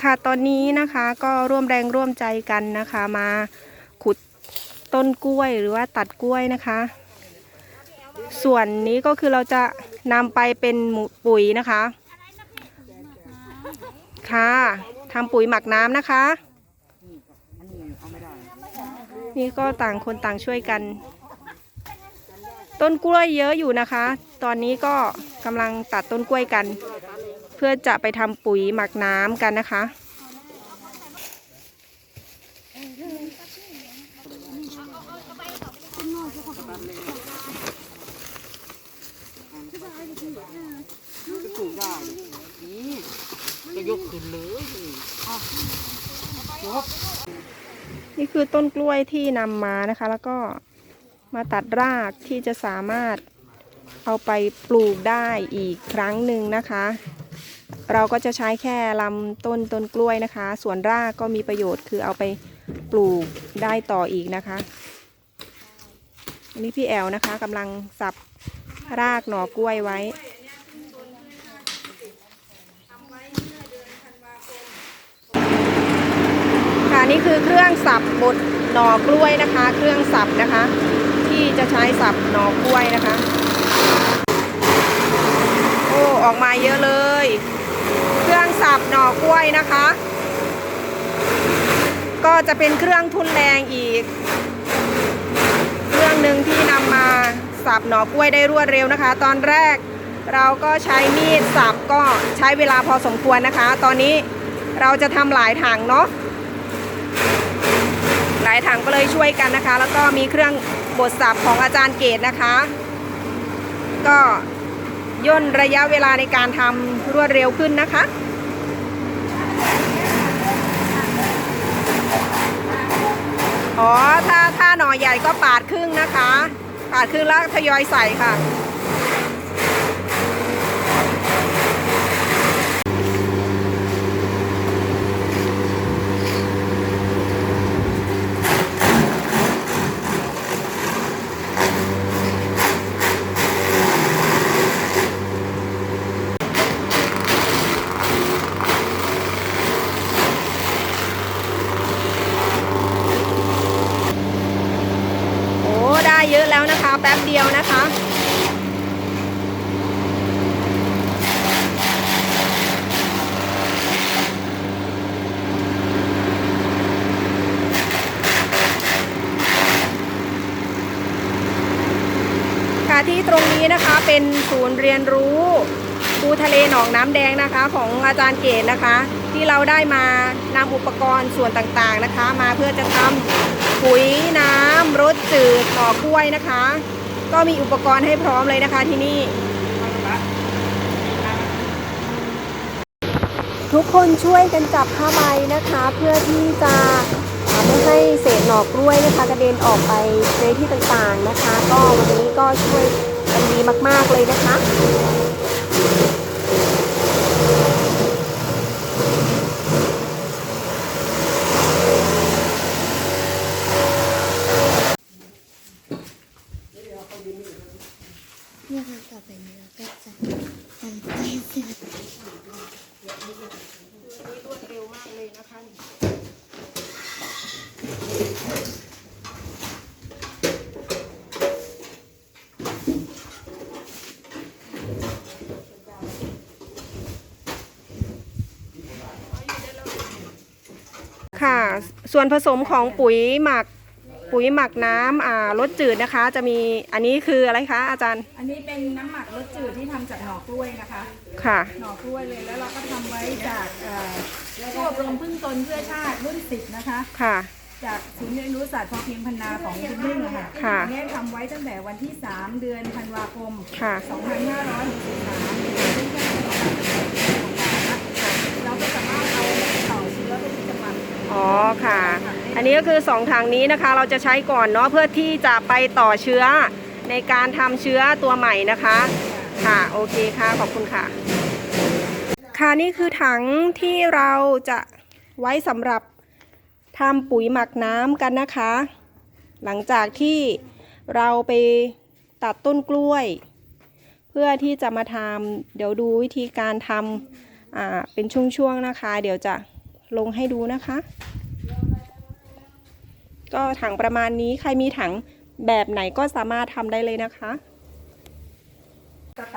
ค่ะตอนนี้นะคะก็ร่วมแรงร่วมใจกันนะคะ มาขุดต้นกล้วยหรือว่าตัดกล้วยนะคะ ส่วนนี้ก็คือเราจะนำไปเป็นปุ๋ยนะคะ ค่ะทำปุ๋ยหมักน้ำนะคะ นี่ก็ต่างคนต่างช่วยกัน ต้นกล้วยเยอะอยู่นะคะ ตอนนี้ก็กำลังตัดต้นกล้วยกัน เพื่อจะไปทำปุ๋ยหมักน้ำกันนะคะ จะปลูกได้นี่จะยกขึ้นเลยอะยกนี่คือต้นกล้วยที่นำมานะคะ แล้วก็มาตัดรากที่จะสามารถเอาไปปลูกได้อีกครั้งหนึ่งนะคะ เราก็จะใช้แค่ลำต้นต้นกล้วยนะคะ ส่วนรากก็มีประโยชน์คือเอาไปปลูกได้ต่ออีกนะคะอันนี้พี่แอลนะคะกำลังสับรากหน่อกล้วยไว้ค่ะนี่คือเครื่องสับบดหน่อกล้วยนะคะ เครื่องสับนะคะ ที่จะใช้สับหน่อกล้วยนะคะ โอ้ออกมาเยอะเลย เครื่องสับหน่ อกล้วยนะคะ ก็จะเป็นเครื่องทุนแรงอีก เครื่องหนึ่งที่นำมาสับหน่อกล้วยได้รวดเร็วนะคะ ตอนแรกเราก็ใช้มีดสับก็ใช้เวลาพอสมควรนะคะ ตอนนี้เราจะทำหลายถังเนาะหลายถังก็เลยช่วยกันนะคะ แล้วก็มีเครื่องบดสับของอาจารย์เกตนะคะ ก็ย่นระยะเวลาในการทำรวดเร็วขึ้นนะคะ อ๋อ ถ้าถ้าหน่อใหญ่ก็ปาดครึ่งนะคะ ปาดครึ่งแล้วทยอยใส่ค่ะ โอ้ ได้เยอะแล้วนะคะ แป๊บเดียวนะคะที่ตรงนี้นะคะเป็นศูนย์เรียนรู้ภูทะเลหนองน้ำแดงนะคะ ของอาจารย์เกตนะคะ ที่เราได้มานำอุปกรณ์ส่วนต่างๆนะคะ มาเพื่อจะทำ ปุ๋ยน้ำรสจืดห่อกล้วยนะคะ ก็มีอุปกรณ์ให้พร้อมเลยนะคะที่นี่ ทุกคนช่วยกันจับผ้าใบนะคะ เพื่อที่จะไม่ให้เศษหนอกล้วยนะคะกระเด็นออกไปในที่ต่างๆนะคะ ก็วันนี้ก็ช่วยกันดีมากๆเลยนะคะ เนี่ยค่ะต่อไปนี้เราก็จะทำไปเสร็จ รวดเร็วมากเลยนะคะ ค่ะส่วนผสมของปุ๋ยหมักปุ๋ยหมักน้ำอ่ารสจืดนะคะ จะมีอันนี้คืออะไรคะอาจารย์ อันนี้เป็นน้ำหมักรสจืดที่ทำจากหน่อกล้วยนะคะ ค่ะ หน่อกล้วยเลยแล้วเราก็ทำไว้จากเอ่อรวบรวมพึ่งตนเพื่อชาติรุ่นสิบนะคะ ค่ะ จากศูนย์เรียนรู้ศาสตร์พอเพียงพันนาของคุณพึ่งอะค่ะค่ะอันนี้ทำไว้ตั้งแต่วันที่ 3 เดือนธันวาคม ค่ะ 2563เราก็สามารถเอาต่อเชื้อไปที่จังหวัดอ๋อค่ะ อันนี้ก็คือสองถังนี้นะคะ เราจะใช้ก่อนเนาะเพื่อที่จะไปต่อเชื้อในการทำเชื้อตัวใหม่นะคะ ค่ะโอเคค่ะขอบคุณค่ะ ค่ะนี่คือถังที่เราจะไว้สำหรับ ทำปุ๋ยหมักน้ำกันนะคะ หลังจากที่เราไปตัดต้นกล้วย เพื่อที่จะมาทำเดี๋ยวดูวิธีการทำอ่าเป็นช่วงๆนะคะ เดี๋ยวจะลงให้ดูนะคะ ก็ถังประมาณนี้ใครมีถังแบบไหนก็สามารถทำได้เลยนะคะ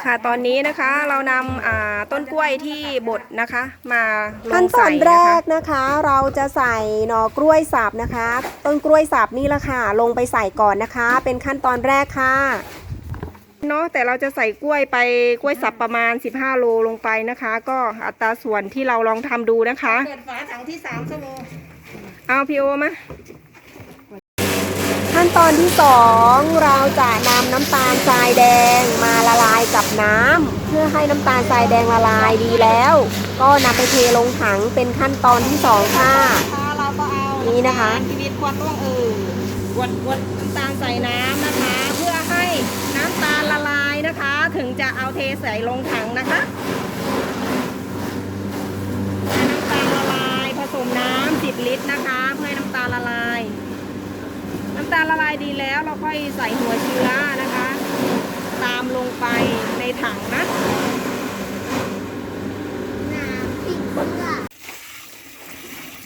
ค่ะตอนนี้นะคะเรานำอ่าต้นกล้วยที่บดนะคะ มาลขั้นงตอใส่นแรนะคะกนะคะ เราจะใส่หน่อกล้วยสับนะคะ ต้นกล้วยสับนี่แหละค่ะลงไปใส่ก่อนนะคะ เป็นขั้นตอนแรกค่ะเนาะแต่เราจะใส่กล้วยไปกล้วยสับประมาณ 15 โลลงไปนะคะ ก็อัตราส่วนที่เราลองทำดูนะคะเปิดฝาถังที่3ชั่วโมงเอาพี่โอมา ขั้นตอนที่สองเราจะนำน้ำตาลทรายแดงมาละลายกับน้ำเพื่อให้น้ำตาลทรายแดงละลายดีแล้ว ก็นำไปเทลงถังเป็นขั้นตอนที่สองค่ะเราก็เอานี่นะคะ ชีวิตควนต้องเออกวดกวดน้ำตาลใส่น้ำนะคะ เพื่อให้น้ำตาลละลายนะคะ ถึงจะเอาเทใส่ลงถังนะคะให้น้ำตาลละลายผสมน้ำ10ลิตรนะคะ เพื่อให้น้ำตาลละลายำตาลละลายดีแล้ว เราค่อยใส่หัวเชื้อนะคะ ตามลงไปในถังนะ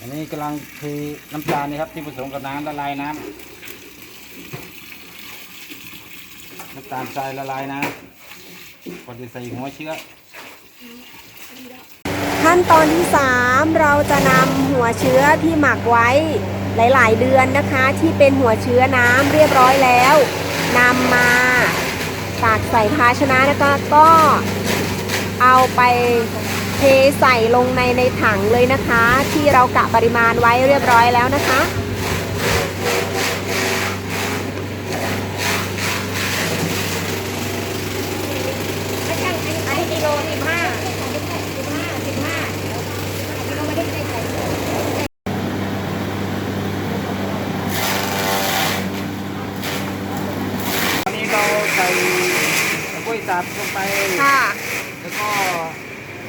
อันนี้กำลังเทน้ำตาลนี่ครับที่ผสมกับน้ำละลายน้ำน้ำตาลทรายละลายน้ำก่อนจะใส่หัวเชื้อขั้นตอนที่ 3 เราจะนำหัวเชื้อที่หมักไว้ หลาย ๆ เดือนนะคะ ที่เป็นหัวเชื้อน้ำเรียบร้อยแล้วนำมาตากใส่ภาชนะนะคะก็เอาไปเทใส่ลงในในถังเลยนะคะ ที่เรากะปริมาณไว้เรียบร้อยแล้วนะคะ อันนี้กิโลสิบห้าสิบห้าสิบห้ากิโลไม่ได้ใส่ ตอนนี้เราใส่ กล้วยสับลงไป ค่ะ แล้วก็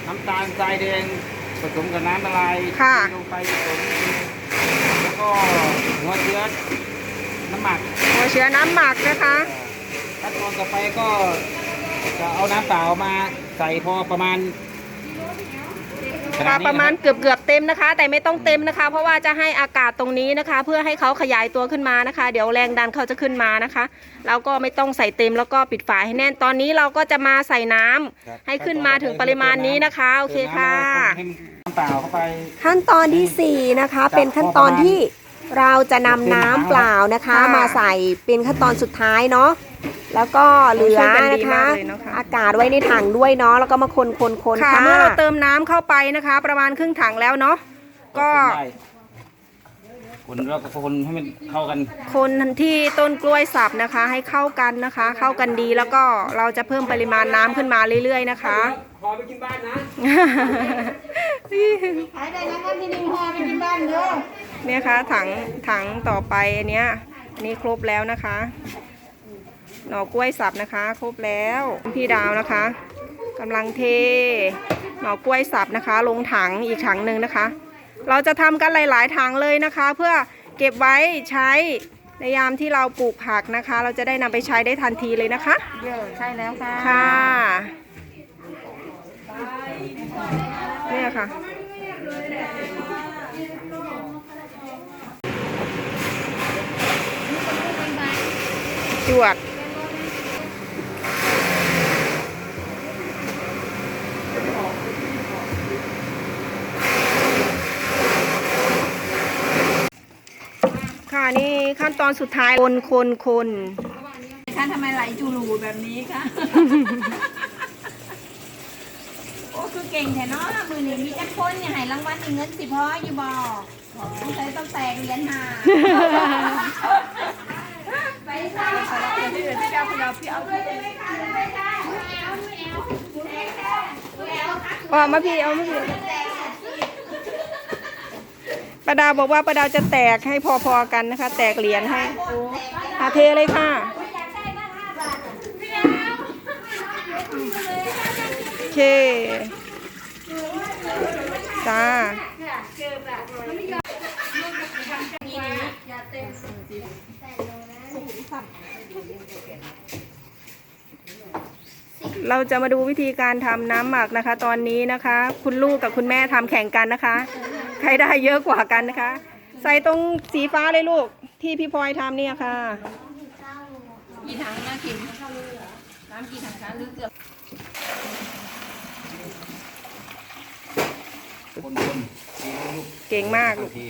น้ำตาลทรายแดงผสมกับน้ำละลายค่ะ ลงไปผสมแล้วก็หัวเชื้อน้ำหมักหัวเชื้อน้ำหมักนะคะ ขั้นตอนต่อไปก็จะเอาน้ำเปล่ามาใส่พอประมาณขน ค่ะดนี้ประมาณนคบเกือบเกือบๆเต็มนะคะ แต่ไม่ต้องเต็มนะคะ เพราะว่าจะให้อากาศตรงนี้นะคะ เพื่อให้เขาขยายตัวขึ้นมานะคะ เดี๋ยวแรงดันเขาจะขึ้นมานะคะแล้วก็ไม่ต้องใส่เต็มแล้วก็ปิดฝาให้แน่นตอนนี้เราก็จะมาใส่น้ำครับให้ขึ้นมาถึงปริมาณนี้นะคะโอเคค่ะให้มันน้ำเปล่าเข้าไปขั้นตอนทีสี่4นะคะ เป็นขั้นตอนที่ เราจะนำน้ำเปล่านะคะค่ะมาใส่เป็นขั้นตอนสุดท้ายเนาะแล้วก็เหลือช่วยกันดีนะมาคะกเลยเนอะค่ะอากาศไว้ในถังด้วยเนาะแล้วก็มาคนคนคนค่ะค่ะเมื่อเราเติมน้ำเข้าไปนะคะ ประมาณครึ่งถังแล้วเนาะก็คนแล้วก็คนให้มันเข้ากัน คนที่ต้นกล้วยสับนะคะ ให้เข้ากันนะคะ เข้ากันดีแล้วก็เราจะเพิ่มปริมาณน้ำขึ้นมาเรื่อยๆนะคะขอไปกินบ้านนะขายได้รางวัลที่หนึ่งห่อไปกินบ้านเด้อ เนี่ยค่ะถังถังต่อไปอันเนี้ยอันนี้ครบแล้วนะคะ หน่อกล้วยสับนะคะ ครบแล้วพี่ดาวนะคะกำลังเท หน่อกล้วยสับนะคะ ลงถังอีกถังหนึ่งนะคะ เราจะทำกันหลาย ๆ ถังเลยนะคะ เพื่อเก็บไว้ใช้ในยามที่เราปลูกผักนะคะ เราจะได้นำไปใช้ได้ทันทีเลยนะคะเยอะใช่แล้วค่ะค่ะเนี่ยค่ะ จวด ค่ะนี่ขั้นตอนสุดท้ายคนคนคนท่านทำไมไหลจูรูแบบนี้คะ โอ้คือเก่งแท้เนาะมือนี้มีจักคนเนี่ยให้รางวัลอีกเงินสิพ่ออยู่บ่ต้องใช้ต้องแตกเหรียญหาไปค่ะ พี่เอ๋พี่เอาพี่เอาพี่เอาพี่เอาเอามาพี่เอามาพี่ประดาวบอกว่าประดาวจะแตกให้พอๆกันนะคะ แตกเหรียญให้อาเทเลยค่ะโอเคจ้าสิบเราจะมาดูวิธีการทำน้ำหมักนะคะ ตอนนี้นะคะ คุณลูกกับคุณแม่ทำแข่งกันนะคะ ใครได้เยอะกว่ากันนะคะ ใส่ตรงสีฟ้าเลยลูก ที่พี่พลอยทำเนี่ยค่ะกี่ถังนะกินน้ำกี่ถังคะหรือเกือบคนคนทีลูกเก่งมากลูกที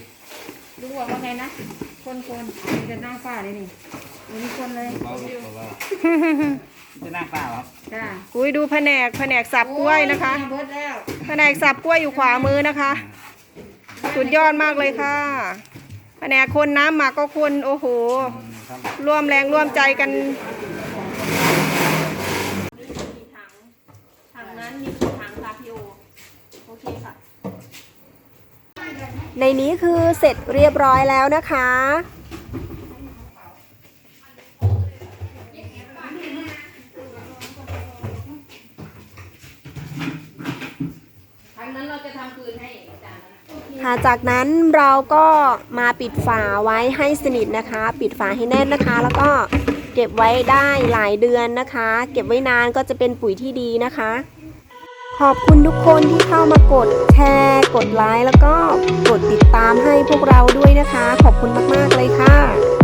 ดูว่าว่าไงนะ คนคนมีแต่หน้าฝ้าเลยนี่ วันนี้คนเลยเบาลูกเบาจะนั่งเปล่าครับจ้าอุ้ยดูแผนกแผนกสับกล้วยนะคะ โอ้ยเบิดแล้วแผนกสับกล้วยอยู่ขวามือนะคะ สุดยอดมากเลยค่ะ แผนกคนน้ำหมักก็คนโอ้โห อืมครับร่วมแรงร่วมใจกันถังนั้นมีกี่ถังคะพี่โอโอเคค่ะ ในนี้คือเสร็จเรียบร้อยแล้วนะคะ นั้นเราจะทำคืนให้อาจารย์นะค่ะจากนั้นเราก็มาปิดฝาไว้ให้สนิทนะคะ ปิดฝาให้แน่นนะคะ แล้วก็เก็บไว้ได้หลายเดือนนะคะ เก็บไว้นานก็จะเป็นปุ๋ยที่ดีนะคะ ขอบคุณทุกคนที่เข้ามากดแชร์กดไลค์แล้วก็กดติดตามให้พวกเราด้วยนะคะ ขอบคุณมากๆเลยค่ะ